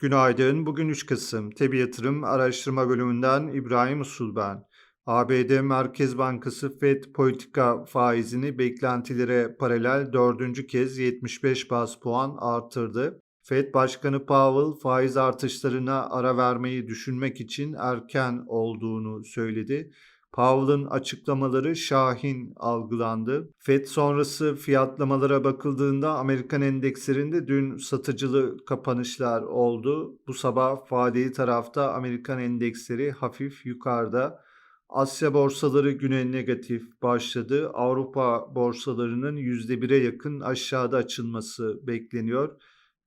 Günaydın. Bugün 3 Kasım. Tebi Yatırım Araştırma Bölümünden İbrahim Usul ben. ABD Merkez Bankası FED politika faizini beklentilere paralel dördüncü kez 75 bas puan artırdı. FED Başkanı Powell faiz artışlarına ara vermeyi düşünmek için erken olduğunu söyledi. Powell'ın açıklamaları şahin algılandı. FED sonrası fiyatlamalara bakıldığında Amerikan endekslerinde dün satıcılı kapanışlar oldu. Bu sabah vadeli tarafta Amerikan endeksleri hafif yukarıda. Asya borsaları güne negatif başladı. Avrupa borsalarının %1'e yakın aşağıda açılması bekleniyor.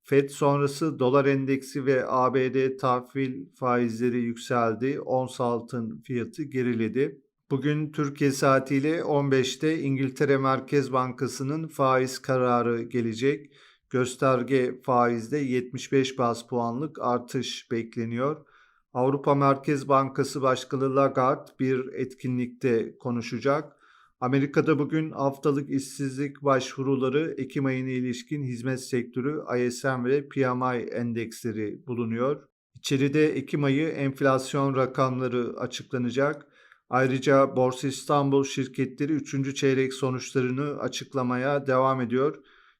FED sonrası dolar endeksi ve ABD tahvil faizleri yükseldi. Ons altın fiyatı geriledi. Bugün Türkiye saatiyle 15'te İngiltere Merkez Bankası'nın faiz kararı gelecek. Gösterge faizde 75 bas puanlık artış bekleniyor. Avrupa Merkez Bankası Başkanı Lagarde bir etkinlikte konuşacak. Amerika'da bugün haftalık işsizlik başvuruları Ekim ayına ilişkin hizmet sektörü ISM ve PMI endeksleri bulunuyor. İçeride Ekim ayı enflasyon rakamları açıklanacak. Ayrıca Borsa İstanbul şirketleri 3. çeyrek sonuçlarını açıklamaya devam ediyor.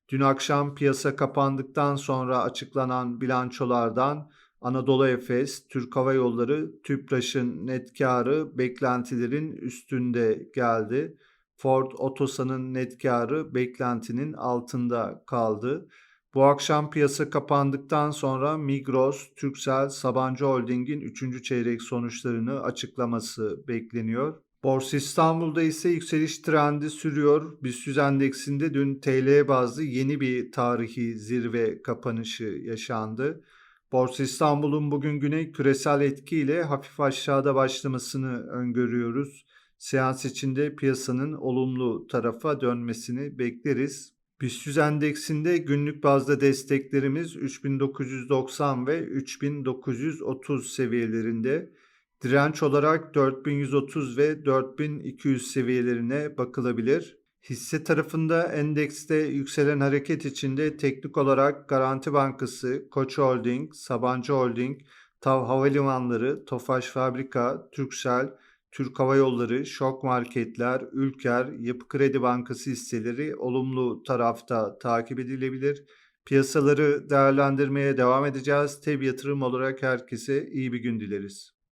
Dün akşam piyasa kapandıktan sonra açıklanan bilançolardan Anadolu Efes, Türk Hava Yolları, TÜPRAŞ'ın net karı beklentilerin üstünde geldi. Ford Otosan'ın net karı beklentinin altında kaldı. Bu akşam piyasa kapandıktan sonra Migros, Turkcell, Sabancı Holding'in 3. çeyrek sonuçlarını açıklaması bekleniyor. Borsa İstanbul'da ise yükseliş trendi sürüyor. BIST endeksinde dün TL bazlı yeni bir tarihi zirve kapanışı yaşandı. Borsa İstanbul'un bugün güne küresel etkiyle hafif aşağıda başlamasını öngörüyoruz. Seans içinde piyasanın olumlu tarafa dönmesini bekleriz. BIST endeksinde günlük bazda desteklerimiz 3990 ve 3930 seviyelerinde. Direnç olarak 4130 ve 4200 seviyelerine bakılabilir. Hisse tarafında endekste yükselen hareket içinde teknik olarak Garanti Bankası, Koç Holding, Sabancı Holding, TAV Havalimanları, Tofaş Fabrika, Turkcell, Türk Hava Yolları, Şok Marketler, Ülker, Yapı Kredi Bankası hisseleri olumlu tarafta takip edilebilir. Piyasaları değerlendirmeye devam edeceğiz. Teb yatırım olarak herkese iyi bir gün dileriz.